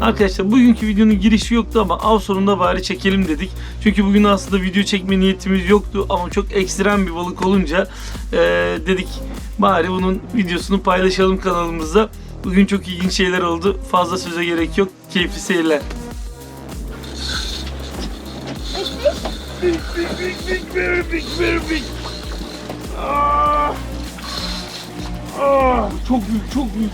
Arkadaşlar bugünkü videonun girişi yoktu ama av sonunda bari çekelim dedik. Çünkü bugün aslında video çekme niyetimiz yoktu ama çok ekstrem bir balık olunca eee, dedik bari bunun videosunu paylaşalım kanalımızda. Bugün çok ilginç şeyler oldu. Fazla söze gerek yok. Keyifli seyirler. Big, big, big, big, very big, very big. Ah! Ah, çok büyük, çok büyük.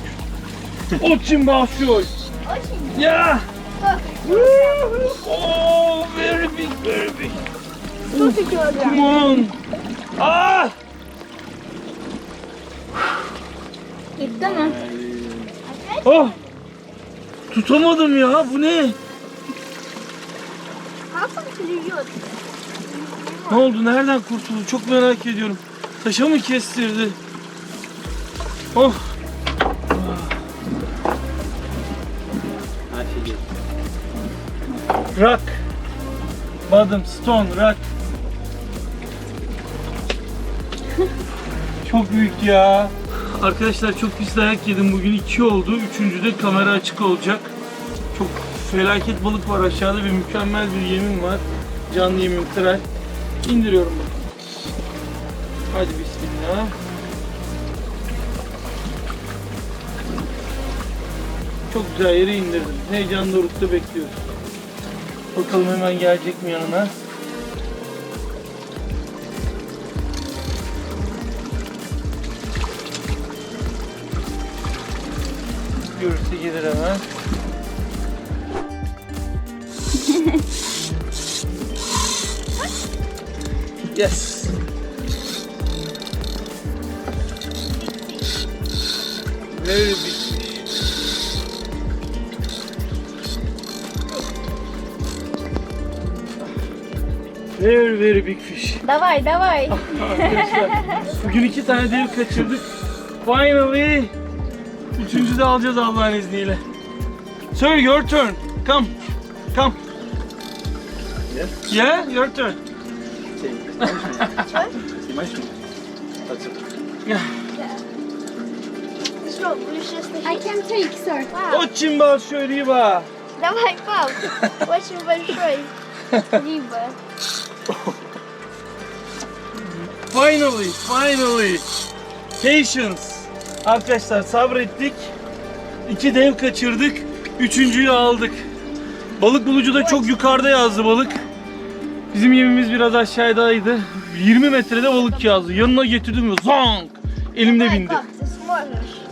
Очень большой. Очень. Yeah. Woo! Oh, very big, very big. Сколько килограмм? Come on. Ah! Gitti mi? Oh! Tutamadım ya. Bu ne? Как он клюет? Ne oldu? Nereden kurtuldu? Çok merak ediyorum. Taşa mı kestirdi? Oh! Rock. Bottom, stone, rock. Çok büyük ya. Arkadaşlar çok pis dayak yedim bugün. iki oldu. Üçüncüde kamera açık olacak. Çok felaket balık var aşağıda ve mükemmel bir yemim var. Canlı yemim tral. İndiriyorum bak. Hadi bismillah. Çok güzel yere indirdim. Heyecanla dorukta bekliyoruz. Bakalım hemen gelecek mi yanına? Görürse gelir hemen. Yes. Very big Very very big fish. Давай, давай. Arkadaşlar bugün iki tane dev kaçırdık. Finally üçüncü de alacağız Allah'ın izniyle. Sir your turn. Come. Come. Yes? Yeah, your turn. Снимаешь меня? Yeah. Что, будешь сейчас I can take, sir. Вау. Очень большой рыба. Давай, пап. Очень большой. Риба. Finally, finally. Patience. Arkadaşlar sabrettik. İki dev kaçırdık. Üçüncüyü aldık. Balık bulucu da çok yukarıda yazdı balık. Bizim yemimiz biraz aşağıdaydı. 20 metrede balık yazdı. Yanına getirdim ve zank. Elimde Давай, bindi. пап, ты сможешь.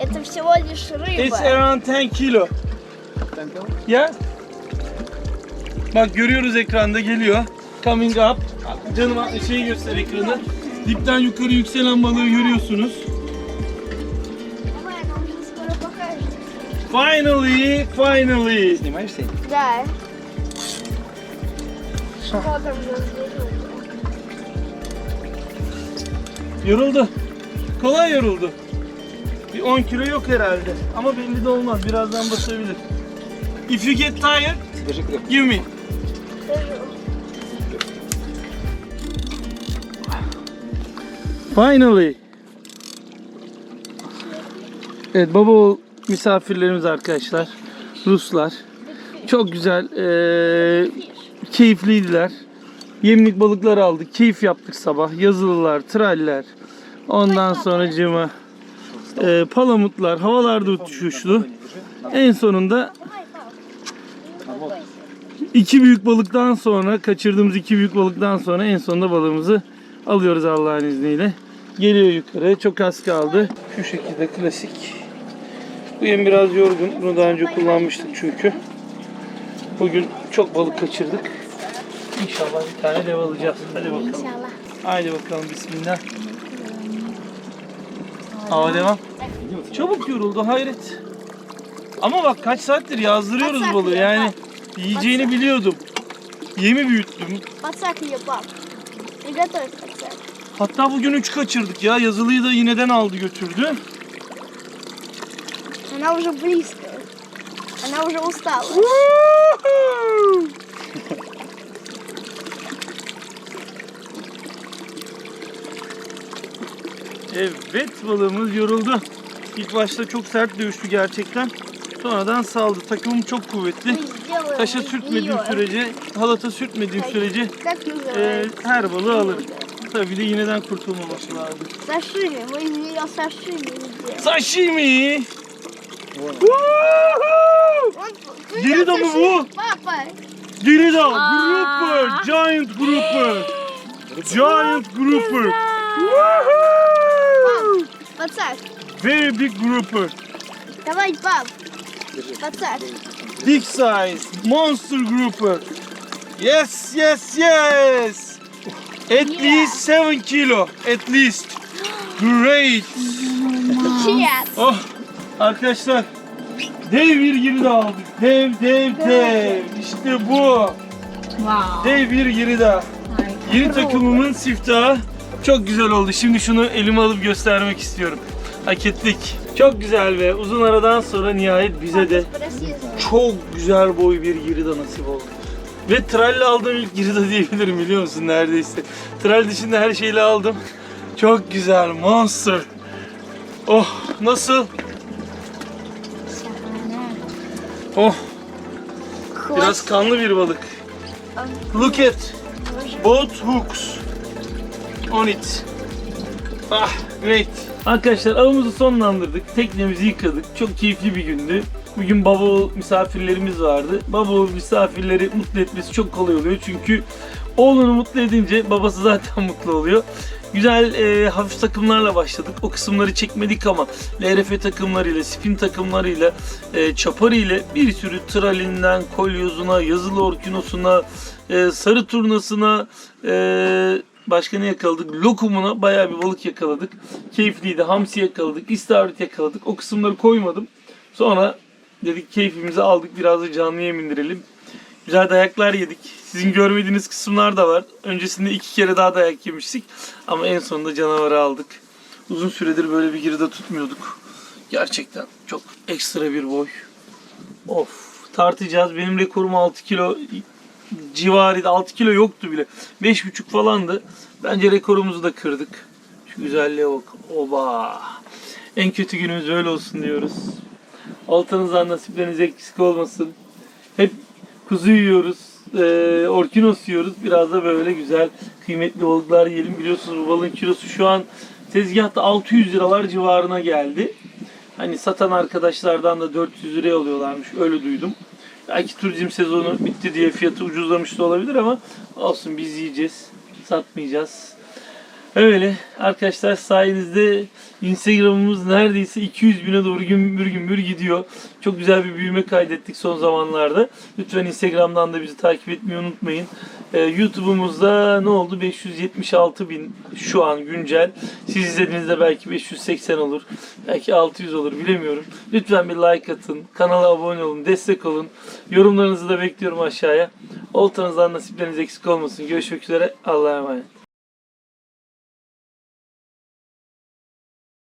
Это всего лишь It's рыба. around 10 kilo. Ya. Bak görüyoruz ekranda geliyor. Coming up. Canım şeyi göster ekranı. Dipten yukarı yükselen balığı görüyorsunuz. Давай, она уже скоро покажет. Finally, finally. Снимаешь сень? Да. Что там разделил? Yoruldu. Kolay yoruldu. Bir 10 kilo yok herhalde. Ama belli de olmaz. Birazdan basabilir. If you get tired, Держи крепко. give me. Finally. Evet baba oğul misafirlerimiz arkadaşlar. Ruslar. Çok güzel. Ee, keyifliydiler. Yemlik balıklar aldık. Keyif yaptık sabah. Yazılılar, traller. Ondan sonra cıma. E, palamutlar havalarda uçuşlu. En sonunda iki büyük balıktan sonra kaçırdığımız iki büyük balıktan sonra en sonunda balığımızı alıyoruz Allah'ın izniyle. Geliyor yukarı. Çok az kaldı. Şu şekilde klasik. Bu yem biraz yorgun. Bunu daha önce kullanmıştık çünkü. Bugün çok balık kaçırdık. İnşallah bir tane dev alacağız. Hadi bakalım. İnşallah. Haydi bakalım bismillah. Hava devam. Çabuk yoruldu hayret. Ama bak kaç saattir yazdırıyoruz balığı ya, yani. Yiyeceğini biliyordum. Yemi büyüttüm. Подсак ее, пап. Приготовь подсак. Hatta bugün 3 kaçırdık ya. Yazılıyı da yineden aldı götürdü. Она уже близко. Она уже устала. Evet balığımız yoruldu. İlk başta çok sert dövüştü gerçekten. Sonradan saldı. Takımım çok kuvvetli. Мы сделаем Taşa из sürtmediğim неё. sürece, halata sürtmediğim sürece Как e, называется? her balığı alırım. Tabii bir de iğneden kurtulmaması lazım. Сашими. Мы из нее сашими сделаем. Sashimi! Вон. Woohoo! Он Geri de mi сашими. bu? Папа, Gerida, grouper, giant grouper. Giant grouper. Woohoo! подсак. Very big grouper. Давай, пап, What's that? Big size, monster grouper. Yes, yes, yes. At yeah. least seven kilo, at least. Great. Cheers. Oh, arkadaşlar dev bir daha aldık. Dev, dev, dev. İşte bu. Wow. Dev bir girida. Yeni takımımın siftahı çok güzel oldu. Şimdi şunu elime alıp göstermek istiyorum. Hak ettik. Çok güzel ve uzun aradan sonra nihayet bize de çok güzel boy bir girida nasip oldu. Ve tralle aldığım ilk girida diyebilirim biliyor musun neredeyse. Tral dışında her şeyle aldım. Çok güzel monster. Oh nasıl? Oh. Biraz kanlı bir balık. Look at both hooks on it. Ah, great. Arkadaşlar avımızı sonlandırdık. Teknemizi yıkadık. Çok keyifli bir gündü. Bugün baba misafirlerimiz vardı. Baba misafirleri mutlu etmesi çok kolay oluyor. Çünkü oğlunu mutlu edince babası zaten mutlu oluyor. Güzel e, hafif takımlarla başladık. O kısımları çekmedik ama LRF takımlarıyla, spin takımlarıyla, e, çapar ile bir sürü tralinden kolyozuna, yazılı orkinosuna, e, sarı turnasına, e, başka ne yakaladık? Lokumuna bayağı bir balık yakaladık. Keyifliydi. Hamsi yakaladık, istavrit yakaladık. O kısımları koymadım. Sonra dedik keyfimizi aldık. Biraz da canlı yem indirelim. Güzel dayaklar yedik. Sizin görmediğiniz kısımlar da var. Öncesinde iki kere daha dayak yemiştik. Ama en sonunda canavarı aldık. Uzun süredir böyle bir giride tutmuyorduk. Gerçekten çok ekstra bir boy. Of tartacağız. Benim rekorum 6 kilo civarıydı. 6 kilo yoktu bile. 5,5 falandı. Bence rekorumuzu da kırdık. Şu güzelliğe bak. Oba. En kötü günümüz böyle olsun diyoruz. Oltanızdan nasipleriniz eksik olmasın. Hep kuzu yiyoruz. E, orkinos yiyoruz. Biraz da böyle güzel kıymetli balıklar yiyelim. Biliyorsunuz bu balığın kilosu şu an tezgahta 600 liralar civarına geldi. Hani satan arkadaşlardan da 400 liraya alıyorlarmış. Öyle duydum. Belki turizm sezonu bitti diye fiyatı ucuzlamış da olabilir ama olsun biz yiyeceğiz. Satmayacağız. Öyle arkadaşlar sayenizde Instagram'ımız neredeyse 200 bine doğru gümbür gümbür gidiyor. Çok güzel bir büyüme kaydettik son zamanlarda. Lütfen Instagram'dan da bizi takip etmeyi unutmayın. Ee, YouTube'umuzda ne oldu? 576 bin şu an güncel. Siz izlediğinizde belki 580 olur. Belki 600 olur bilemiyorum. Lütfen bir like atın. Kanala abone olun. Destek olun. Yorumlarınızı da bekliyorum aşağıya. Oltanızdan nasipleriniz eksik olmasın. Görüşmek üzere. Allah'a emanet.